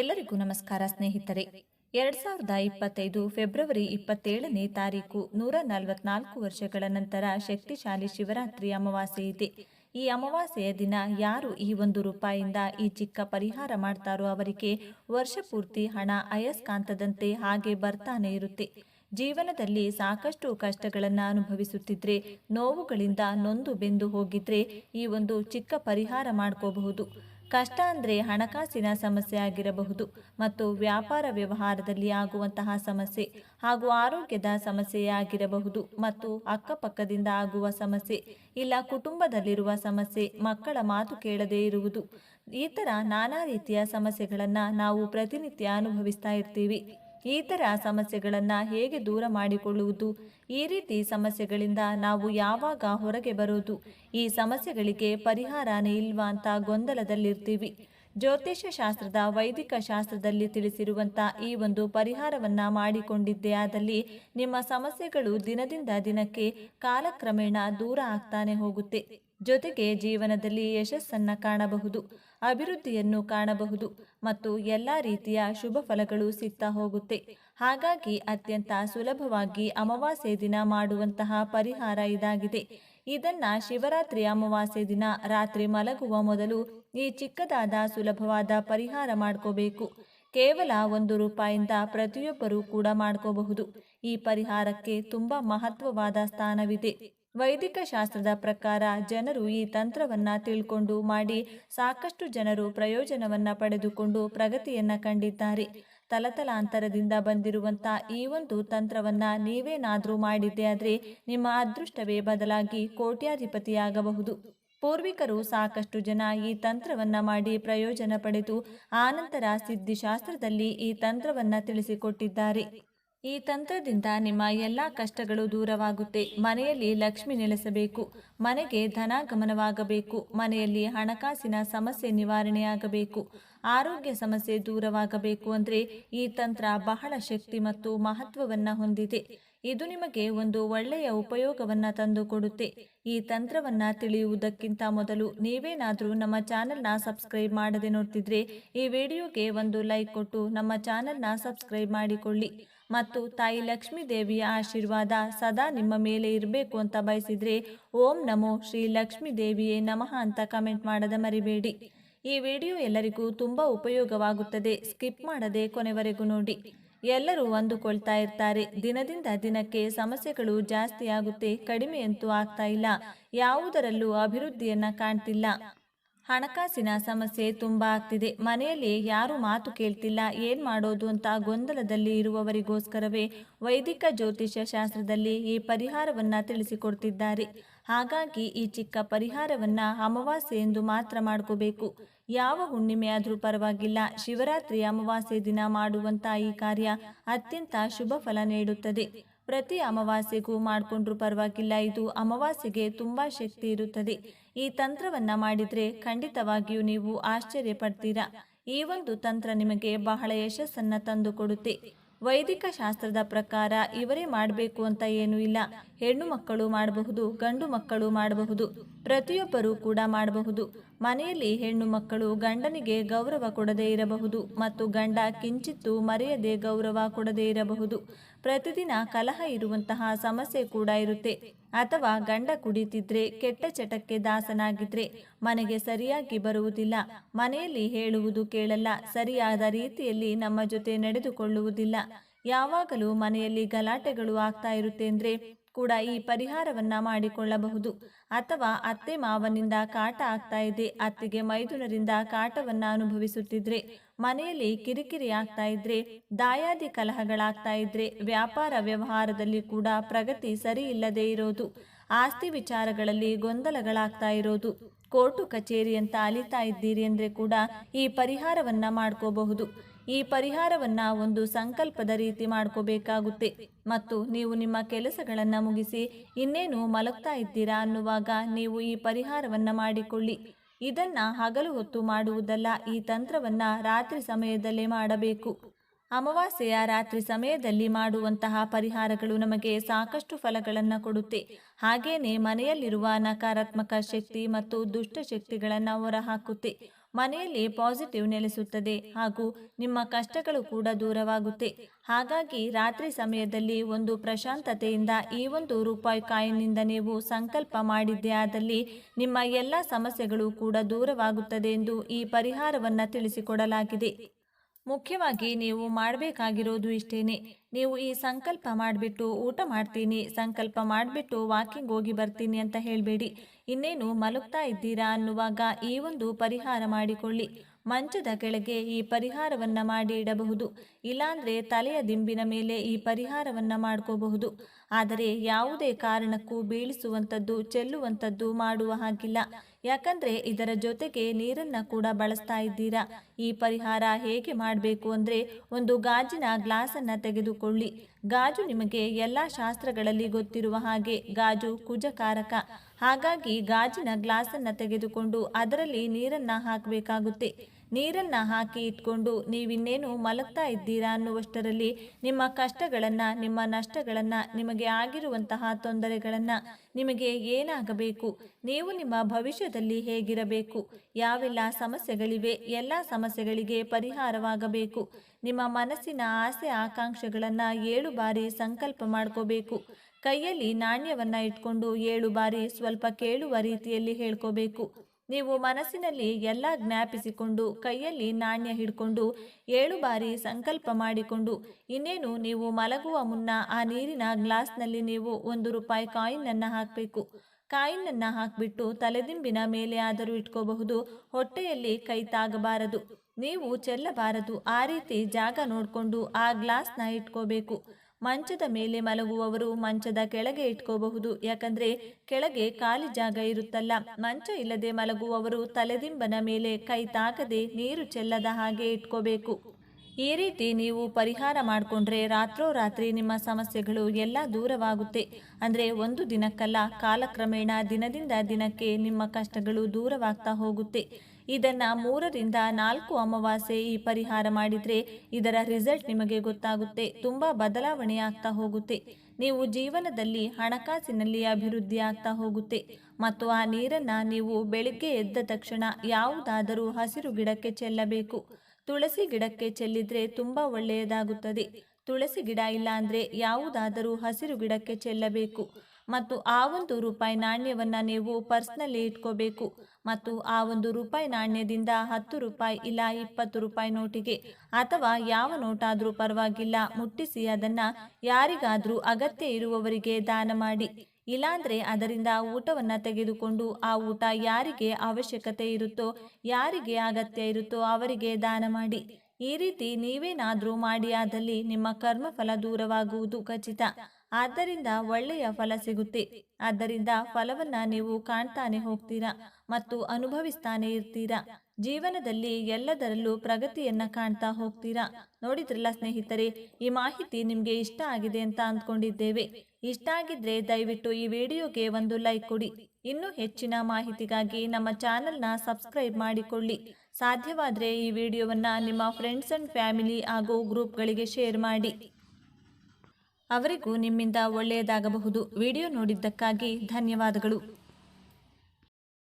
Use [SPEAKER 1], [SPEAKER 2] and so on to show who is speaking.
[SPEAKER 1] ಎಲ್ಲರಿಗೂ ನಮಸ್ಕಾರ, ಸ್ನೇಹಿತರೆ. ಎರಡ್ ಸಾವಿರದ ಇಪ್ಪತ್ತೈದು ಫೆಬ್ರವರಿ ಇಪ್ಪತ್ತೇಳನೇ ತಾರೀಕು ನೂರ ನಲವತ್ನಾಲ್ಕು ವರ್ಷಗಳ ನಂತರ ಶಕ್ತಿಶಾಲಿ ಶಿವರಾತ್ರಿ ಅಮಾವಾಸ್ಯೆ ಇದೆ. ಈ ಅಮಾವಾಸ್ಯೆಯ ದಿನ ಯಾರು ಈ ಒಂದು ರೂಪಾಯಿಂದ ಈ ಚಿಕ್ಕ ಪರಿಹಾರ ಮಾಡ್ತಾರೋ ಅವರಿಗೆ ವರ್ಷ ಪೂರ್ತಿ ಹಣ ಅಯಸ್ಕಾಂತದಂತೆ ಹಾಗೆ ಬರ್ತಾನೆ ಇರುತ್ತೆ. ಜೀವನದಲ್ಲಿ ಸಾಕಷ್ಟು ಕಷ್ಟಗಳನ್ನು ಅನುಭವಿಸುತ್ತಿದ್ರೆ, ನೋವುಗಳಿಂದ ನೊಂದು ಬೆಂದು ಹೋಗಿದ್ರೆ ಈ ಒಂದು ಚಿಕ್ಕ ಪರಿಹಾರ ಮಾಡ್ಕೋಬಹುದು. ಕಷ್ಟ ಅಂದರೆ ಹಣಕಾಸಿನ ಸಮಸ್ಯೆ ಆಗಿರಬಹುದು ಮತ್ತು ವ್ಯಾಪಾರ ವ್ಯವಹಾರದಲ್ಲಿ ಆಗುವಂತಹ ಸಮಸ್ಯೆ ಹಾಗೂ ಆರೋಗ್ಯದ ಸಮಸ್ಯೆ ಆಗಿರಬಹುದು ಮತ್ತು ಅಕ್ಕಪಕ್ಕದಿಂದ ಆಗುವ ಸಮಸ್ಯೆ ಇಲ್ಲ ಕುಟುಂಬದಲ್ಲಿರುವ ಸಮಸ್ಯೆ, ಮಕ್ಕಳ ಮಾತು ಕೇಳದೇ ಇರುವುದು. ಈ ಥರ ನಾನಾ ರೀತಿಯ ಸಮಸ್ಯೆಗಳನ್ನು ನಾವು ಪ್ರತಿನಿತ್ಯ ಅನುಭವಿಸ್ತಾ ಇರ್ತೀವಿ. ಈ ಥರ ಸಮಸ್ಯೆಗಳನ್ನು ಹೇಗೆ ದೂರ ಮಾಡಿಕೊಳ್ಳುವುದು? ಈ ರೀತಿ ಸಮಸ್ಯೆಗಳಿಂದ ನಾವು ಯಾವಾಗ ಹೊರಗೆ ಬರೋದು? ಈ ಸಮಸ್ಯೆಗಳಿಗೆ ಪರಿಹಾರನೇ ಇಲ್ವಾ ಅಂತ ಗೊಂದಲದಲ್ಲಿರ್ತೀವಿ. ಜ್ಯೋತಿಷ್ಯ ಶಾಸ್ತ್ರದ ವೈದಿಕ ಶಾಸ್ತ್ರದಲ್ಲಿ ತಿಳಿಸಿರುವಂಥ ಈ ಒಂದು ಪರಿಹಾರವನ್ನು ಮಾಡಿಕೊಂಡಿದ್ದೇ ಆದಲ್ಲಿ ನಿಮ್ಮ ಸಮಸ್ಯೆಗಳು ದಿನದಿಂದ ದಿನಕ್ಕೆ ಕಾಲಕ್ರಮೇಣ ದೂರ ಆಗ್ತಾನೆ ಹೋಗುತ್ತೆ. ಜೊತೆಗೆ ಜೀವನದಲ್ಲಿ ಯಶಸ್ಸನ್ನು ಕಾಣಬಹುದು, ಅಭಿವೃದ್ಧಿಯನ್ನು ಕಾಣಬಹುದು ಮತ್ತು ಎಲ್ಲ ರೀತಿಯ ಶುಭ ಫಲಗಳು ಸಿಗ್ತಾ ಹೋಗುತ್ತೆ. ಹಾಗಾಗಿ ಅತ್ಯಂತ ಸುಲಭವಾಗಿ ಅಮಾವಾಸ್ಯೆ ದಿನ ಮಾಡುವಂತಹ ಪರಿಹಾರ ಇದಾಗಿದೆ. ಇದನ್ನ ಶಿವರಾತ್ರಿ ಅಮಾವಾಸ್ಯೆ ದಿನ ರಾತ್ರಿ ಮಲಗುವ ಮೊದಲು ಈ ಚಿಕ್ಕದಾದ ಸುಲಭವಾದ ಪರಿಹಾರ ಮಾಡ್ಕೋಬೇಕು. ಕೇವಲ ಒಂದು ರೂಪಾಯಿಂದ ಪ್ರತಿಯೊಬ್ಬರೂ ಕೂಡ ಮಾಡ್ಕೋಬಹುದು. ಈ ಪರಿಹಾರಕ್ಕೆ ತುಂಬಾ ಮಹತ್ವವಾದ ಸ್ಥಾನವಿದೆ. ವೈದಿಕ ಶಾಸ್ತ್ರದ ಪ್ರಕಾರ ಜನರು ಈ ತಂತ್ರವನ್ನ ತಿಳ್ಕೊಂಡು ಮಾಡಿ ಸಾಕಷ್ಟು ಜನರು ಪ್ರಯೋಜನವನ್ನ ಪಡೆದುಕೊಂಡು ಪ್ರಗತಿಯನ್ನ ಕಂಡಿದ್ದಾರೆ. ತಲತಲಾಂತರದಿಂದ ಬಂದಿರುವಂತ ಈ ಒಂದು ತಂತ್ರವನ್ನ ನೀವೇನಾದರೂ ಮಾಡಿದ್ದೆ ಆದರೆ ನಿಮ್ಮ ಅದೃಷ್ಟವೇ ಬದಲಾಗಿ ಕೋಟ್ಯಾಧಿಪತಿಯಾಗಬಹುದು. ಪೂರ್ವಿಕರು ಸಾಕಷ್ಟು ಜನ ಈ ತಂತ್ರವನ್ನ ಮಾಡಿ ಪ್ರಯೋಜನ ಪಡೆದು ಆನಂತರ ಸಿದ್ಧಿಶಾಸ್ತ್ರದಲ್ಲಿ ಈ ತಂತ್ರವನ್ನ ತಿಳಿಸಿಕೊಟ್ಟಿದ್ದಾರೆ. ಈ ತಂತ್ರದಿಂದ ನಿಮ್ಮ ಎಲ್ಲ ಕಷ್ಟಗಳು ದೂರವಾಗುತ್ತೆ. ಮನೆಯಲ್ಲಿ ಲಕ್ಷ್ಮಿ ನೆಲೆಸಬೇಕು. ಮನೆಗೆ ಧನಾಗಮನವಾಗಬೇಕು. ಮನೆಯಲ್ಲಿ ಹಣಕಾಸಿನ ಸಮಸ್ಯೆ ನಿವಾರಣೆಯಾಗಬೇಕು. ಆರೋಗ್ಯ ಸಮಸ್ಯೆ ದೂರವಾಗಬೇಕು ಅಂದರೆ ಈ ತಂತ್ರ ಬಹಳ ಶಕ್ತಿ ಮತ್ತು ಮಹತ್ವವನ್ನು ಹೊಂದಿದೆ. ಇದು ನಿಮಗೆ ಒಂದು ಒಳ್ಳೆಯ ಉಪಯೋಗವನ್ನು ತಂದುಕೊಡುತ್ತೆ. ಈ ತಂತ್ರವನ್ನ ತಿಳಿಯುವುದಕ್ಕಿಂತ ಮೊದಲು ನೀವೇನಾದರೂ ನಮ್ಮ ಚಾನೆಲ್ನ ಸಬ್ಸ್ಕ್ರೈಬ್ ಮಾಡದೆ ನೋಡ್ತಿದ್ರೆ ಈ ವಿಡಿಯೋಗೆ ಒಂದು ಲೈಕ್ ಕೊಟ್ಟು ನಮ್ಮ ಚಾನೆಲ್ನ ಸಬ್ಸ್ಕ್ರೈಬ್ ಮಾಡಿಕೊಳ್ಳಿ. ಮತ್ತು ತಾಯಿ ಲಕ್ಷ್ಮೀ ದೇವಿಯ ಆಶೀರ್ವಾದ ಸದಾ ನಿಮ್ಮ ಮೇಲೆ ಇರಬೇಕು ಅಂತ ಬಯಸಿದರೆ ಓಂ ನಮೋ ಶ್ರೀ ಲಕ್ಷ್ಮೀ ದೇವಿಯೇ ನಮಃ ಅಂತ ಕಮೆಂಟ್ ಮಾಡದ ಮರಿಬೇಡಿ. ಈ ವಿಡಿಯೋ ಎಲ್ಲರಿಗೂ ತುಂಬ ಉಪಯೋಗವಾಗುತ್ತದೆ. ಸ್ಕಿಪ್ ಮಾಡದೆ ಕೊನೆವರೆಗೂ ನೋಡಿ. ಎಲ್ಲರೂ ಅಂದುಕೊಳ್ತಾ ಇರ್ತಾರೆ. ದಿನದಿಂದ ದಿನಕ್ಕೆ ಸಮಸ್ಯೆಗಳು ಜಾಸ್ತಿಯಾಗುತ್ತೆ ಕಡಿಮೆಯಂತೂ ಆಗ್ತಾ ಇಲ್ಲ. ಯಾವುದರಲ್ಲೂ ಅಭಿವೃದ್ಧಿಯನ್ನ ಕಾಣ್ತಿಲ್ಲ. ಹಣಕಾಸಿನ ಸಮಸ್ಯೆ ತುಂಬಾ ಆಗ್ತಿದೆ. ಮನೆಯಲ್ಲಿ ಯಾರು ಮಾತು ಕೇಳ್ತಿಲ್ಲ. ಏನ್ ಮಾಡೋದು ಅಂತ ಗೊಂದಲದಲ್ಲಿ ಇರುವವರಿಗೋಸ್ಕರವೇ ವೈದಿಕ ಜ್ಯೋತಿಷ್ಯ ಶಾಸ್ತ್ರದಲ್ಲಿ ಈ ಪರಿಹಾರವನ್ನ ತಿಳಿಸಿಕೊಡ್ತಿದ್ದಾರೆ. ಹಾಗಾಗಿ ಈ ಚಿಕ್ಕ ಪರಿಹಾರವನ್ನ ಅಮಾವಾಸ್ಯೆ ಎಂದು ಮಾತ್ರ ಮಾಡ್ಕೋಬೇಕು. ಯಾವ ಹುಣ್ಣಿಮೆ ಆದರೂ ಪರವಾಗಿಲ್ಲ. ಶಿವರಾತ್ರಿ ಅಮಾವಾಸ್ಯೆ ದಿನ ಮಾಡುವಂತ ಈ ಕಾರ್ಯ ಅತ್ಯಂತ ಶುಭ ಫಲ ನೀಡುತ್ತದೆ. ಪ್ರತಿ ಅಮಾವಾಸ್ಯೆಗೂ ಮಾಡಿಕೊಂಡ್ರೂ ಪರವಾಗಿಲ್ಲ. ಇದು ಅಮಾವಾಸ್ಯೆಗೆ ತುಂಬ ಶಕ್ತಿ ಇರುತ್ತದೆ. ಈ ತಂತ್ರವನ್ನ ಮಾಡಿದ್ರೆ ಖಂಡಿತವಾಗಿಯೂ ನೀವು ಆಶ್ಚರ್ಯ ಪಡ್ತೀರಾ ಈ ಒಂದು ತಂತ್ರ ನಿಮಗೆ ಬಹಳ ಯಶಸ್ಸನ್ನ ತಂದುಕೊಡುತ್ತೆ. ವೈದಿಕ ಶಾಸ್ತ್ರದ ಪ್ರಕಾರ ಇವರೇ ಮಾಡಬೇಕು ಅಂತ ಏನೂ ಇಲ್ಲ. ಹೆಣ್ಣು ಮಕ್ಕಳು ಮಾಡಬಹುದು, ಗಂಡು ಮಕ್ಕಳು ಮಾಡಬಹುದು, ಪ್ರತಿಯೊಬ್ಬರೂ ಕೂಡ ಮಾಡಬಹುದು. ಮನೆಯಲ್ಲಿ ಹೆಣ್ಣು ಮಕ್ಕಳು ಗಂಡನಿಗೆ ಗೌರವ ಕೊಡದೇ ಇರಬಹುದು ಮತ್ತು ಗಂಡ ಕಿಂಚಿತ್ತು ಮರೆಯದೆ ಗೌರವ ಕೊಡದೇ ಇರಬಹುದು. ಪ್ರತಿದಿನ ಕಲಹ ಇರುವಂತಹ ಸಮಸ್ಯೆ ಕೂಡ ಇರುತ್ತೆ. ಅಥವಾ ಗಂಡ ಕುಡಿತಿದ್ರೆ, ಕೆಟ್ಟ ಚಟಕ್ಕೆ ದಾಸನಾಗಿದ್ರೆ ಮನೆಗೆ ಸರಿಯಾಗಿ ಬರುವುದಿಲ್ಲ. ಮನೆಯಲ್ಲಿ ಹೇಳುವುದು ಕೇಳಲ್ಲ, ಸರಿಯಾದ ರೀತಿಯಲ್ಲಿ ನಮ್ಮ ಜೊತೆ ನಡೆದುಕೊಳ್ಳುವುದಿಲ್ಲ. ಯಾವಾಗಲೂ ಮನೆಯಲ್ಲಿ ಗಲಾಟೆಗಳು ಆಗ್ತಾ ಇರುತ್ತೆ ಅಂದ್ರೆ ಕೂಡ ಈ ಪರಿಹಾರವನ್ನ ಮಾಡಿಕೊಳ್ಳಬಹುದು. ಅಥವಾ ಅತ್ತೆ ಮಾವನಿಂದ ಕಾಟ ಆಗ್ತಾ ಇದೆ, ಅತ್ತೆಗೆ ಮೈದುನರಿಂದ ಕಾಟವನ್ನ ಅನುಭವಿಸುತ್ತಿದ್ರೆ, ಮನೆಯಲ್ಲಿ ಕಿರಿಕಿರಿ ಆಗ್ತಾ ಇದ್ರೆ, ದಾಯಾದಿ ಕಲಹಗಳಾಗ್ತಾ ಇದ್ರೆ, ವ್ಯಾಪಾರ ವ್ಯವಹಾರದಲ್ಲಿ ಕೂಡ ಪ್ರಗತಿ ಸರಿ ಇಲ್ಲದೆ ಇರೋದು, ಆಸ್ತಿ ವಿಚಾರಗಳಲ್ಲಿ ಗೊಂದಲಗಳಾಗ್ತಾ ಇರೋದು, ಕೋರ್ಟು ಕಚೇರಿ ಅಂತ ಅಲಿತಾ ಇದ್ದೀರಿ ಅಂದ್ರೆ ಕೂಡ ಈ ಪರಿಹಾರವನ್ನ ಮಾಡ್ಕೋಬಹುದು. ಈ ಪರಿಹಾರವನ್ನ ಒಂದು ಸಂಕಲ್ಪದ ರೀತಿ ಮಾಡ್ಕೋಬೇಕಾಗುತ್ತೆ. ಮತ್ತು ನೀವು ನಿಮ್ಮ ಕೆಲಸಗಳನ್ನು ಮುಗಿಸಿ ಇನ್ನೇನು ಮಲಗ್ತಾ ಇದ್ದೀರಾ ಅನ್ನುವಾಗ ನೀವು ಈ ಪರಿಹಾರವನ್ನ ಮಾಡಿಕೊಳ್ಳಿ. ಇದನ್ನ ಹಗಲು ಹೊತ್ತು ಮಾಡುವುದಲ್ಲ, ಈ ತಂತ್ರವನ್ನ ರಾತ್ರಿ ಸಮಯದಲ್ಲೇ ಮಾಡಬೇಕು. ಅಮಾವಾಸ್ಯೆಯ ರಾತ್ರಿ ಸಮಯದಲ್ಲಿ ಮಾಡುವಂತಹ ಪರಿಹಾರಗಳು ನಮಗೆ ಸಾಕಷ್ಟು ಫಲಗಳನ್ನು ಕೊಡುತ್ತೆ. ಹಾಗೇನೆ ಮನೆಯಲ್ಲಿರುವ ನಕಾರಾತ್ಮಕ ಶಕ್ತಿ ಮತ್ತು ದುಷ್ಟ ಶಕ್ತಿಗಳನ್ನು ಹೊರಹಾಕುತ್ತೆ. ಮನೆಯಲ್ಲಿ ಪಾಸಿಟಿವ್ ನೆಲೆಸುತ್ತದೆ ಹಾಗೂ ನಿಮ್ಮ ಕಷ್ಟಗಳು ಕೂಡ ದೂರವಾಗುತ್ತೆ. ಹಾಗಾಗಿ ರಾತ್ರಿ ಸಮಯದಲ್ಲಿ ಒಂದು ಪ್ರಶಾಂತತೆಯಿಂದ ಈ ಒಂದು ರೂಪಾಯಿ ಕಾಯಿನಿಂದ ನೀವು ಸಂಕಲ್ಪ ಮಾಡಿದ್ದೇ ಆದಲ್ಲಿ ನಿಮ್ಮ ಎಲ್ಲ ಸಮಸ್ಯೆಗಳು ಕೂಡ ದೂರವಾಗುತ್ತದೆ ಎಂದು ಈ ಪರಿಹಾರವನ್ನು ತಿಳಿಸಿಕೊಡಲಾಗಿದೆ. ಮುಖ್ಯವಾಗಿ ನೀವು ಮಾಡಬೇಕಾಗಿರೋದು ಇಷ್ಟೇನೆ. ನೀವು ಈ ಸಂಕಲ್ಪ ಮಾಡಿಬಿಟ್ಟು ಊಟ ಮಾಡ್ತೀನಿ, ಸಂಕಲ್ಪ ಮಾಡಿಬಿಟ್ಟು ವಾಕಿಂಗ್ ಹೋಗಿ ಬರ್ತೀನಿ ಅಂತ ಹೇಳಬೇಡಿ. ಇನ್ನೇನು ಮಲಗ್ತಾ ಇದ್ದೀರಾ ಅನ್ನುವಾಗ ಈ ಒಂದು ಪರಿಹಾರ ಮಾಡಿಕೊಳ್ಳಿ. ಮಂಚದ ಕೆಳಗೆ ಈ ಪರಿಹಾರವನ್ನು ಮಾಡಿ ಇಡಬಹುದು. ಇಲ್ಲಾಂದ್ರೆ ತಲೆಯ ದಿಂಬಿನ ಮೇಲೆ ಈ ಪರಿಹಾರವನ್ನು ಮಾಡ್ಕೋಬಹುದು. ಆದರೆ ಯಾವುದೇ ಕಾರಣಕ್ಕೂ ಬೀಳಿಸುವಂಥದ್ದು, ಚೆಲ್ಲುವಂಥದ್ದು ಮಾಡುವ ಹಾಗಿಲ್ಲ. ಯಾಕಂದ್ರೆ ಇದರ ಜೊತೆಗೆ ನೀರನ್ನ ಕೂಡ ಬಳಸ್ತಾ ಇದ್ದೀರಾ. ಈ ಪರಿಹಾರ ಹೇಗೆ ಮಾಡಬೇಕು ಅಂದ್ರೆ ಒಂದು ಗಾಜಿನ ಗ್ಲಾಸನ್ನ ತೆಗೆದುಕೊಳ್ಳಿ. ಗಾಜು ನಿಮಗೆ ಎಲ್ಲ ಶಾಸ್ತ್ರಗಳಲ್ಲಿ ಗೊತ್ತಿರುವ ಹಾಗೆ ಗಾಜು ಕುಜಕಾರಕ. ಹಾಗಾಗಿ ಗಾಜಿನ ಗ್ಲಾಸನ್ನ ತೆಗೆದುಕೊಂಡು ಅದರಲ್ಲಿ ನೀರನ್ನ ಹಾಕಬೇಕಾಗುತ್ತೆ. ನೀರನ್ನ ಹಾಕಿ ಇಟ್ಕೊಂಡು ನೀವಿನ್ನೇನು ಮಲಗ್ತಾ ಇದ್ದೀರಾ ಅನ್ನುವಷ್ಟರಲ್ಲಿ ನಿಮ್ಮ ಕಷ್ಟಗಳನ್ನ, ನಿಮ್ಮ ನಷ್ಟಗಳನ್ನ, ನಿಮಗೆ ಆಗಿರುವಂತಹ ತೊಂದರೆಗಳನ್ನ ನಿಮಗೆ ಏನಾಗಬೇಕು? ನೀವು ನಿಮ್ಮ ಭವಿಷ್ಯದಲ್ಲಿ ಹೇಗಿರಬೇಕು? ಯಾವೆಲ್ಲ ಸಮಸ್ಯೆಗಳಿವೆ? ಎಲ್ಲ ಸಮಸ್ಯೆಗಳಿಗೆ ಪರಿಹಾರವಾಗಬೇಕು. ನಿಮ್ಮ ಮನಸ್ಸಿನ ಆಸೆ ಆಕಾಂಕ್ಷೆಗಳನ್ನು ಏಳು ಬಾರಿ ಸಂಕಲ್ಪ ಮಾಡ್ಕೋಬೇಕು. ಕೈಯಲ್ಲಿ ನಾಣ್ಯವನ್ನ ಇಟ್ಕೊಂಡು ಏಳು ಬಾರಿ ಸ್ವಲ್ಪ ಕೇಳುವ ರೀತಿಯಲ್ಲಿ ಹೇಳ್ಕೋಬೇಕು. ನೀವು ಮನಸ್ಸಿನಲ್ಲಿ ಎಲ್ಲ ಜ್ಞಾಪಿಸಿಕೊಂಡು, ಕೈಯಲ್ಲಿ ನಾಣ್ಯ ಹಿಡ್ಕೊಂಡು ಏಳು ಬಾರಿ ಸಂಕಲ್ಪ ಮಾಡಿಕೊಂಡು, ಇನ್ನೇನು ನೀವು ಮಲಗುವ ಮುನ್ನ ಆ ನೀರಿನ ಗ್ಲಾಸ್ನಲ್ಲಿ ನೀವು ಒಂದು ರೂಪಾಯಿ ಕಾಯಿನನ್ನು ಹಾಕಬೇಕು. ಕಾಯಿನನ್ನು ಹಾಕಿಬಿಟ್ಟು ತಲೆದಿಂಬಿನ ಮೇಲೆ ಆದರೂ ಇಟ್ಕೋಬಹುದು. ಹೊಟ್ಟೆಯಲ್ಲಿ ಕೈ ತಾಗಬಾರದು. ನೀವು ಚೆಲ್ಲಬಾರದು. ಆ ರೀತಿ ಜಾಗ ನೋಡಿಕೊಂಡು ಆ ಗ್ಲಾಸ್ನ ಇಟ್ಕೋಬೇಕು. ಮಂಚದ ಮೇಲೆ ಮಲಗುವವರು ಮಂಚದ ಕೆಳಗೆ ಇಟ್ಕೋಬಹುದು. ಯಾಕಂದ್ರೆ ಕೆಳಗೆ ಖಾಲಿ ಜಾಗ ಇರುತ್ತಲ್ಲ. ಮಂಚ ಇಲ್ಲದೆ ಮಲಗುವವರು ತಲೆದಿಂಬನ ಮೇಲೆ ಕೈ ತಾಕದೆ ನೀರು ಚೆಲ್ಲದ ಹಾಗೆ ಇಟ್ಕೋಬೇಕು. ಈ ರೀತಿ ನೀವು ಪರಿಹಾರ ಮಾಡಿಕೊಂಡ್ರೆ ರಾತ್ರೋರಾತ್ರಿ ನಿಮ್ಮ ಸಮಸ್ಯೆಗಳು ಎಲ್ಲ ದೂರವಾಗುತ್ತೆ. ಅಂದರೆ ಒಂದು ದಿನಕ್ಕಲ್ಲ, ಕಾಲಕ್ರಮೇಣ ದಿನದಿಂದ ದಿನಕ್ಕೆ ನಿಮ್ಮ ಕಷ್ಟಗಳು ದೂರವಾಗ್ತಾ ಹೋಗುತ್ತೆ. ಇದನ್ನ ಮೂರರಿಂದ ನಾಲ್ಕು ಅಮಾವಾಸ್ಯೆ ಈ ಪರಿಹಾರ ಮಾಡಿದರೆ ಇದರ ರಿಸಲ್ಟ್ ನಿಮಗೆ ಗೊತ್ತಾಗುತ್ತೆ. ತುಂಬ ಬದಲಾವಣೆ ಆಗ್ತಾ ಹೋಗುತ್ತೆ. ನೀವು ಜೀವನದಲ್ಲಿ ಹಣಕಾಸಿನಲ್ಲಿ ಅಭಿವೃದ್ಧಿ ಆಗ್ತಾ ಹೋಗುತ್ತೆ. ಮತ್ತು ಆ ನೀರನ್ನು ನೀವು ಬೆಳಿಗ್ಗೆ ಎದ್ದ ತಕ್ಷಣ ಯಾವುದಾದರೂ ಹಸಿರು ಗಿಡಕ್ಕೆ ಚೆಲ್ಲಬೇಕು. ತುಳಸಿ ಗಿಡಕ್ಕೆ ಚೆಲ್ಲಿದ್ರೆ ತುಂಬಾ ಒಳ್ಳೆಯದಾಗುತ್ತದೆ. ತುಳಸಿ ಗಿಡ ಇಲ್ಲ ಅಂದ್ರೆ ಯಾವುದಾದರೂ ಹಸಿರು ಗಿಡಕ್ಕೆ ಚೆಲ್ಲಬೇಕು. ಮತ್ತು ಆ ಒಂದು ರೂಪಾಯಿ ನಾಣ್ಯವನ್ನು ನೀವು ಪರ್ಸ್ನಲ್ಲಿ ಇಟ್ಕೋಬೇಕು. ಮತ್ತು ಆ ಒಂದು ರೂಪಾಯಿ ನಾಣ್ಯದಿಂದ ಹತ್ತು ರೂಪಾಯಿ ಇಲ್ಲ ಇಪ್ಪತ್ತು ರೂಪಾಯಿ ನೋಟಿಗೆ ಅಥವಾ ಯಾವ ನೋಟಾದರೂ ಪರವಾಗಿಲ್ಲ ಮುಟ್ಟಿಸಿ ಅದನ್ನ ಯಾರಿಗಾದರೂ ಅಗತ್ಯ ಇರುವವರಿಗೆ ದಾನ ಮಾಡಿ. ಇಲ್ಲಾಂದ್ರೆ ಅದರಿಂದ ಊಟವನ್ನ ತೆಗೆದುಕೊಂಡು ಆ ಊಟ ಯಾರಿಗೆ ಅವಶ್ಯಕತೆ ಇರುತ್ತೋ, ಯಾರಿಗೆ ಅಗತ್ಯ ಇರುತ್ತೋ ಅವರಿಗೆ ದಾನ ಮಾಡಿ. ಈ ರೀತಿ ನೀವೇನಾದರೂ ಮಾಡಿಯಾದಲ್ಲಿ ನಿಮ್ಮ ಕರ್ಮಫಲ ದೂರವಾಗುವುದು ಖಚಿತ. ಆದ್ದರಿಂದ ಒಳ್ಳೆಯ ಫಲ ಸಿಗುತ್ತೆ. ಆದ್ದರಿಂದ ಫಲವನ್ನ ನೀವು ಕಾಣ್ತಾನೆ ಹೋಗ್ತೀರಾ ಮತ್ತು ಅನುಭವಿಸ್ತಾನೆ ಇರ್ತೀರಾ. ಜೀವನದಲ್ಲಿ ಎಲ್ಲದರಲ್ಲೂ ಪ್ರಗತಿಯನ್ನ ಕಾಣ್ತಾ ಹೋಗ್ತೀರಾ? ನೋಡಿದ್ರಲ್ಲ ಸ್ನೇಹಿತರೆ, ಈ ಮಾಹಿತಿ ನಿಮ್ಗೆ ಇಷ್ಟ ಆಗಿದೆ ಅಂತ ಅಂದ್ಕೊಂಡಿದ್ದೇವೆ. ಇಷ್ಟ ಆಗಿದ್ರೆ ದಯವಿಟ್ಟು ಈ ವಿಡಿಯೋಗೆ ಒಂದು ಲೈಕ್ ಕೊಡಿ. ಇನ್ನೂ ಹೆಚ್ಚಿನ ಮಾಹಿತಿಗಾಗಿ ನಮ್ಮ ಚಾನೆಲ್ನ ಸಬ್ಸ್ಕ್ರೈಬ್ ಮಾಡಿಕೊಳ್ಳಿ. ಸಾಧ್ಯವಾದರೆ ಈ ವಿಡಿಯೋವನ್ನ ನಿಮ್ಮ ಫ್ರೆಂಡ್ಸ್ ಅಂಡ್ ಫ್ಯಾಮಿಲಿ ಹಾಗೂ ಗ್ರೂಪ್ಗಳಿಗೆ ಶೇರ್ ಮಾಡಿ. ಅವರಿಗೂ ನಿಮ್ಮಿಂದ ಒಳ್ಳೆಯದಾಗಬಹುದು. ವಿಡಿಯೋ ನೋಡಿದ್ದಕ್ಕಾಗಿ ಧನ್ಯವಾದಗಳು.